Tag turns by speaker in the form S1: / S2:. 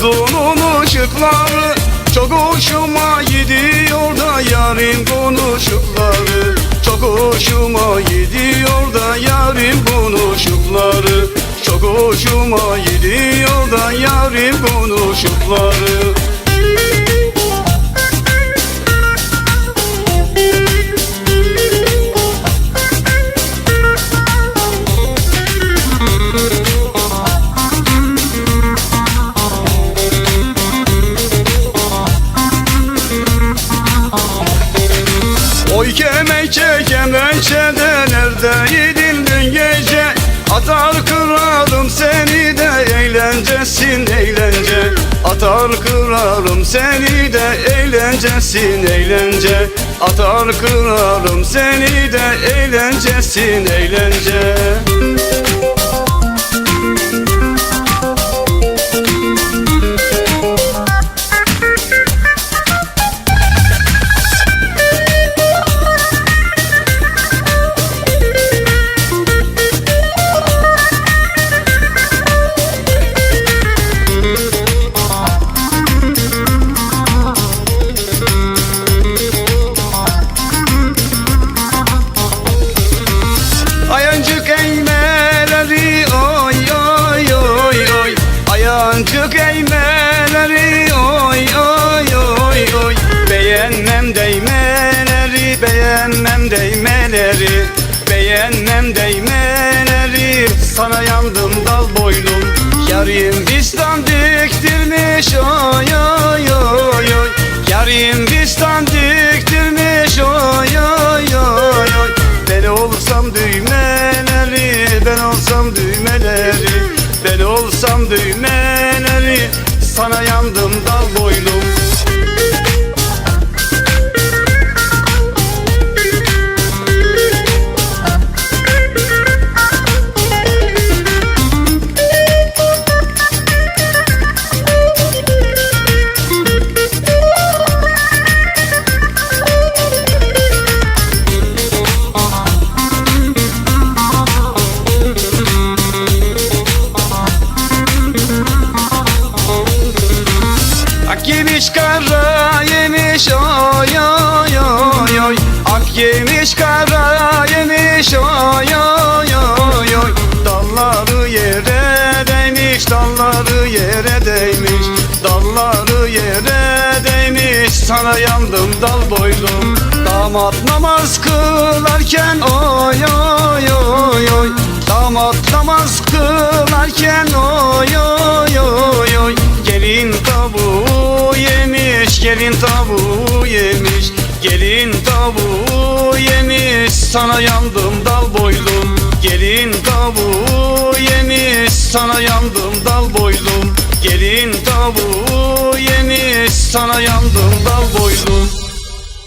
S1: konuştukları Çok hoşuma gidiyor da yarın konuştukları Çok hoşuma gidiyor da yarın konuştukları Çok hoşuma gidiyor da yarın konuştukları Oy kemençe kemençede neredeydin dün gece? Atar kırarım seni de eğlencesin eğlence. Atar kırarım seni de eğlencesin eğlence. Atar kırarım seni de eğlencesin eğlence Sana yandım dal boylum Yarim bistan diktirmiş oy oy oy oy. Yarim bistan diktirmiş oy oy oy oy. Ben olsam düğmeleri Ben olsam düğmeleri. Ben olsam düğmeleri Sana yandım dal yemiş kara yemiş oy oy oy oy. Ak yemiş kara yemiş oy oy oy oy. Dalları yere değmiş dalları yere değmiş. Dalları yere değmiş sana yandım dal boylum. Damat namaz kılarken oy oy oy oy. Damat namaz kılarken oy oy Tavuğu yemiş, sana yandım dal boylum. Gelin tavuğu yemiş, sana yandım dal boylum. Gelin tavuğu yemiş, sana yandım dal boylum